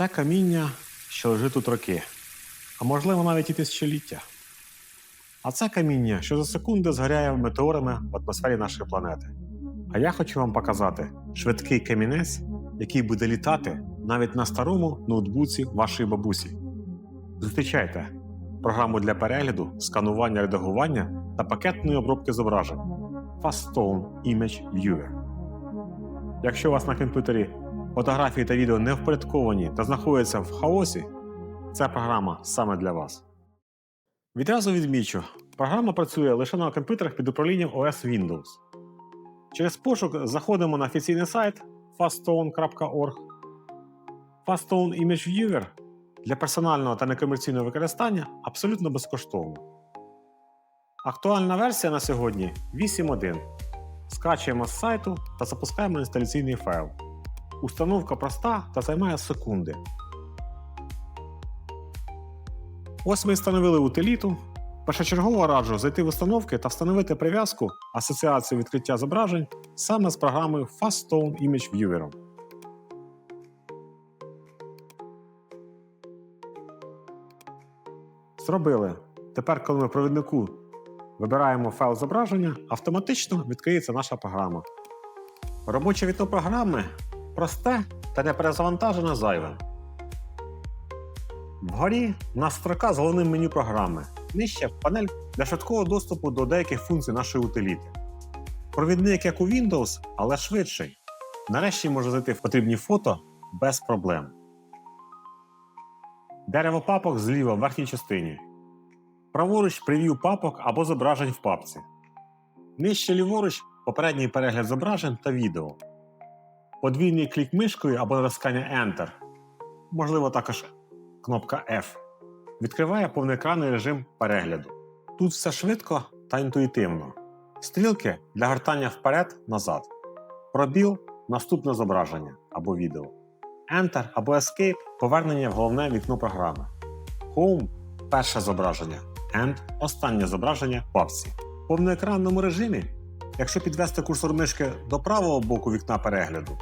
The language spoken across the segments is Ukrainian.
Це каміння, що лежить тут роки, а можливо навіть і тисячоліття. А це каміння, що за секунди згоряє метеорами в атмосфері нашої планети. А я хочу вам показати швидкий камінець, який буде літати навіть на старому ноутбуці вашої бабусі. Зустрічайте програму для перегляду, сканування, редагування та пакетної обробки зображень Faststone Image Viewer. Якщо у вас на комп'ютері фотографії та відео не впорядковані та знаходяться в хаосі, ця програма саме для вас. Відразу відмічу, програма працює лише на комп'ютерах під управлінням OS Windows. Через пошук заходимо на офіційний сайт faststone.org. Faststone Image Viewer для персонального та некомерційного використання абсолютно безкоштовно. Актуальна версія на сьогодні 8.1. Скачуємо з сайту та запускаємо інсталяційний файл. Установка проста та займає секунди. Ось ми встановили утиліту. Першочергово раджу зайти в установки та встановити прив'язку асоціацію відкриття зображень саме з програмою Faststone Image Viewer. Зробили. Тепер, коли ми в провіднику вибираємо файл зображення, автоматично відкриється наша програма. Робоче вікно програми просте та не перезавантажене зайвим. Вгорі у нас строка з головним меню програми. Нижче панель для швидкого доступу до деяких функцій нашої утиліти. Провідник як у Windows, але швидший. Нарешті може зайти в потрібні фото без проблем. Дерево папок зліва в верхній частині. Праворуч прев'ю папок або зображень в папці. Нижче ліворуч попередній перегляд зображень та відео. Подвійний клік мишкою або натискання Enter. Можливо, також кнопка F. Відкриває повноекранний режим перегляду. Тут все швидко та інтуїтивно. Стрілки для гортання вперед-назад. Пробіл наступне зображення або відео. Enter або Escape повернення в головне вікно програми. Home перше зображення. End останнє зображення в папці. В повноекранному режимі, якщо підвести курсор мишки до правого боку вікна перегляду,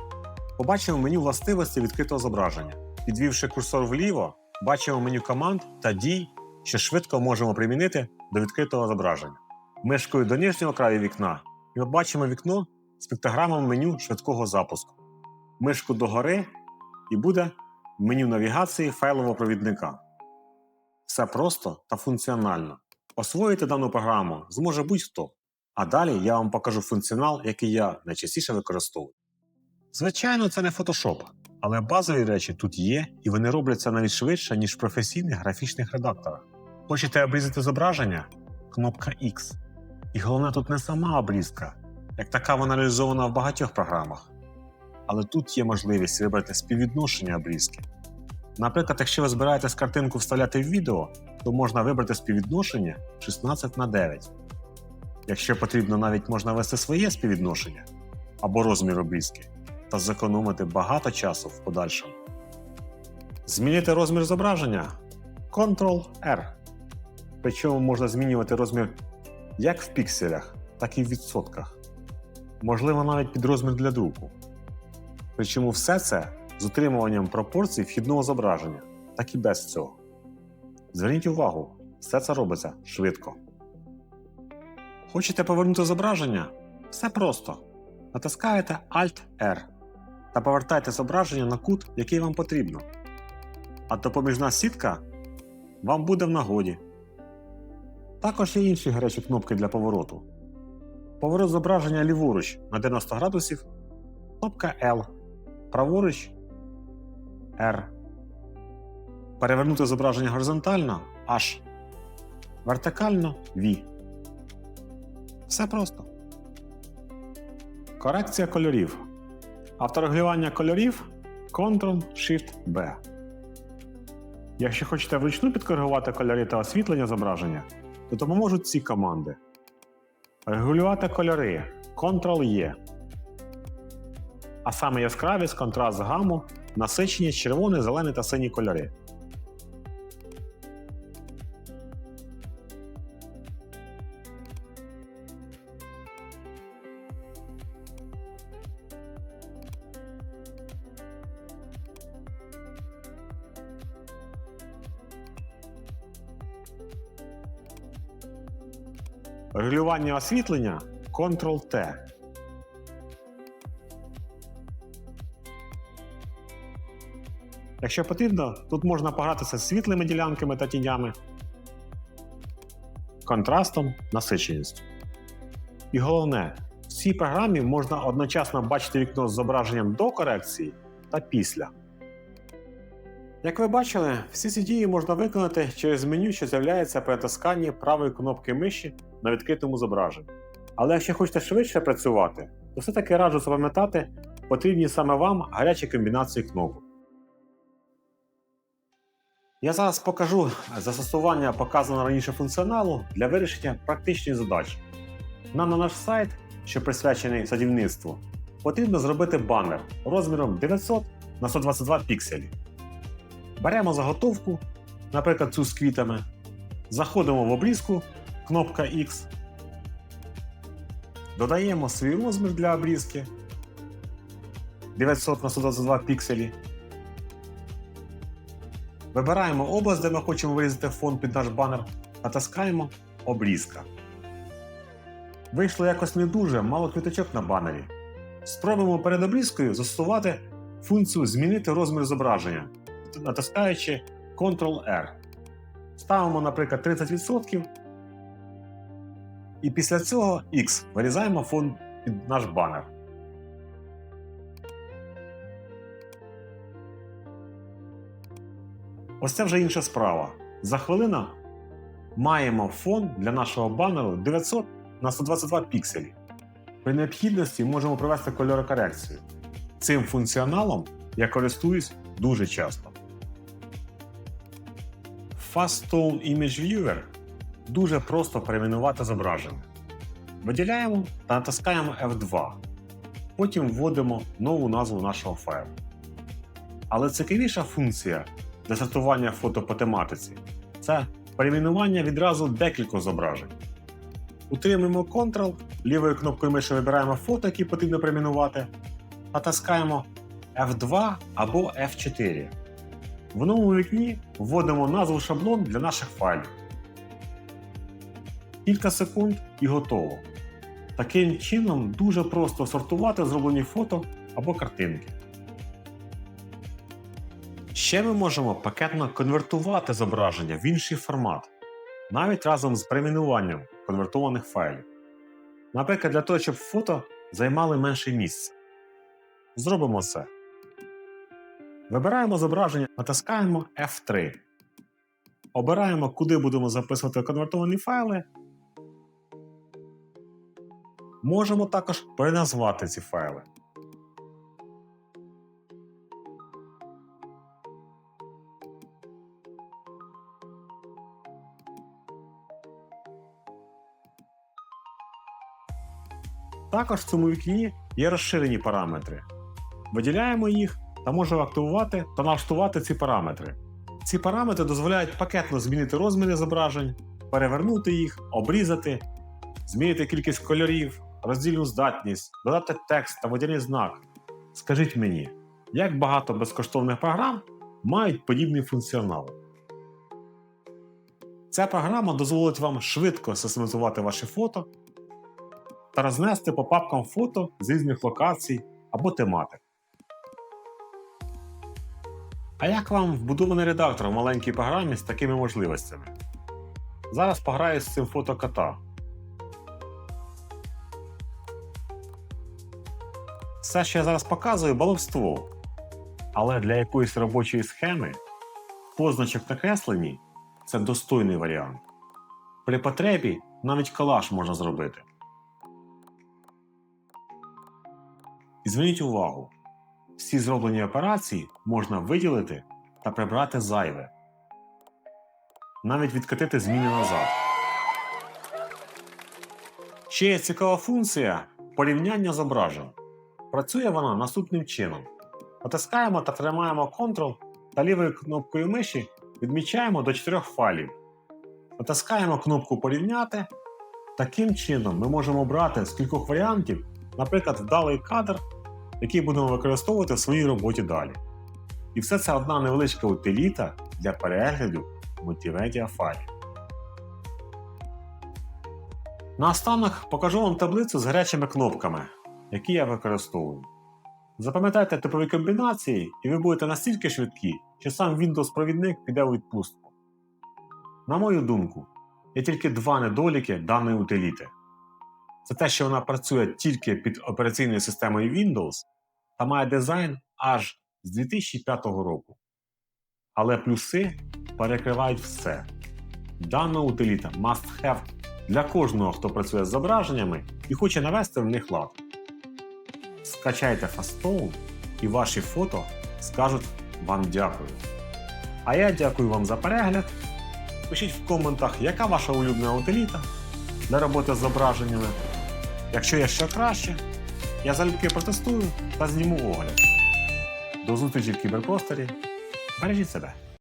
побачимо меню властивості відкритого зображення. Підвівши курсор вліво, бачимо меню команд та дій, що швидко можемо примінити до відкритого зображення. Мишкою до нижнього краю вікна ми бачимо вікно з піктограмом меню швидкого запуску. Мишку догори і буде меню навігації файлового провідника. Все просто та функціонально. Освоїти дану програму зможе будь-хто. А далі я вам покажу функціонал, який я найчастіше використовую. Звичайно, це не Photoshop, але базові речі тут є, і вони робляться навіть швидше, ніж в професійних графічних редакторах. Хочете обрізати зображення? Кнопка X. І головне тут не сама обрізка, як така вона реалізована в багатьох програмах. Але тут є можливість вибрати співвідношення обрізки. Наприклад, якщо ви збираєтесь картинку вставляти в відео, то можна вибрати співвідношення 16 на 9. Якщо потрібно, навіть можна ввести своє співвідношення або розмір обрізки та зекономити багато часу в подальшому. Змінити розмір зображення Ctrl-R. Причому можна змінювати розмір як в пікселях, так і в відсотках. Можливо, навіть під розмір для друку. Причому все це з утримуванням пропорцій вхідного зображення, так і без цього. Зверніть увагу, все це робиться швидко. Хочете повернути зображення? Все просто. Натискаєте Alt-R та повертайте зображення на кут, який вам потрібно. А допоміжна сітка вам буде в нагоді. Також є інші гарячі кнопки для повороту. Поворот зображення ліворуч на 90 градусів, кнопка L, праворуч R. Перевернути зображення горизонтально H. Вертикально V. Все просто. Корекція кольорів. Авторегулювання кольорів Ctrl-Shift-B. Якщо хочете вручну підкоригувати кольори та освітлення зображення, то допоможуть ці команди. Регулювати кольори Ctrl-E. А саме яскравість, контраст гаму, насичення червоний, зелений та синій кольори. Регулювання освітлення Ctrl-T. Якщо потрібно, тут можна погратися з світлими ділянками та тінями, контрастом, насиченістю. І головне, в цій програмі можна одночасно бачити вікно з зображенням до корекції та після. Як ви бачили, всі ці дії можна виконати через меню, що з'являється при натисканні правої кнопки миші на відкритому зображенні. Але якщо хочете швидше працювати, то все-таки раджу запам'ятати потрібні саме вам гарячі комбінації кнопок. Я зараз покажу застосування показаного раніше функціоналу для вирішення практичних задач. Нам на наш сайт, що присвячений садівництву, потрібно зробити банер розміром 900 на 122 пікселі. Беремо заготовку, наприклад, цю з квітами, заходимо в обрізку, кнопка X, додаємо свій розмір для обрізки 900 на 122 пікселі. Вибираємо область, де ми хочемо вирізати фон під наш банер, натискаємо обрізка. Вийшло якось не дуже, мало квіточок на банері. Спробуємо перед обрізкою застосувати функцію Змінити розмір зображення, натискаючи Ctrl-R. Ставимо, наприклад, 30%. І після цього X вирізаємо фон під наш банер. Ось це вже інша справа. За хвилину маємо фон для нашого банеру 900 на 122 пікселі. При необхідності можемо провести кольорокорекцію. Цим функціоналом я користуюсь дуже часто. Fast Tone Image Viewer дуже просто перейменувати зображення. Виділяємо та натискаємо F2. Потім вводимо нову назву нашого файлу. Але цікавіша функція для сортування фото по тематиці це перейменування відразу декількох зображень. Утримуємо Ctrl, лівою кнопкою миші вибираємо фото, які потрібно перейменувати, натискаємо F2 або F4. В новому вікні вводимо назву шаблон для наших файлів. Кілька секунд і готово. Таким чином дуже просто сортувати зроблені фото або картинки. Ще ми можемо пакетно конвертувати зображення в інший формат, навіть разом з перейменуванням конвертованих файлів. Наприклад, для того, щоб фото займали менше місця. Зробимо це. Вибираємо зображення, натискаємо F3. Обираємо, куди будемо записувати конвертовані файли. Можемо також переназвати ці файли. Також в цьому вікні є розширені параметри. Виділяємо їх та можемо активувати та налаштувати ці параметри. Ці параметри дозволяють пакетно змінити розміри зображень, перевернути їх, обрізати, змінити кількість кольорів, роздільну здатність, додати текст та водяний знак. Скажіть мені, як багато безкоштовних програм мають подібний функціонал? Ця програма дозволить вам швидко систематизувати ваші фото та рознести по папкам фото з різних локацій або тематик. А як вам вбудований редактор в маленькій програмі з такими можливостями? Зараз пограю з цим фото кота. Все, що я зараз показую, баловство. Але для якоїсь робочої схеми позначок накреслені це достойний варіант. При потребі навіть колаж можна зробити. І зверніть увагу, всі зроблені операції можна виділити та прибрати зайве. Навіть відкатити зміни назад. Ще є цікава функція порівняння зображень. Працює вона наступним чином. Натискаємо та тримаємо Ctrl та лівою кнопкою миші відмічаємо до 4 файлів. Натискаємо кнопку Порівняти. Таким чином ми можемо обрати з кількох варіантів, наприклад, вдалий кадр, який будемо використовувати в своїй роботі далі. І все це одна невеличка утиліта для перегляду мультимедіа файлів. Наостанок покажу вам таблицю з гарячими кнопками, які я використовую. Запам'ятайте типові комбінації, і ви будете настільки швидкі, що сам Windows-провідник піде у відпустку. На мою думку, є тільки два недоліки даної утиліти. Це те, що вона працює тільки під операційною системою Windows та має дизайн аж з 2005 року. Але плюси перекривають все. Дана утиліта must have для кожного, хто працює з зображеннями і хоче навести в них лад. Скачайте Fastone і ваші фото скажуть вам дякую. А я дякую вам за перегляд. Пишіть в коментах, яка ваша улюблена утиліта для роботи з зображеннями. Якщо є що краще, я залюбки протестую та зніму огляд. До зустрічі в кіберпросторі. Бережіть себе!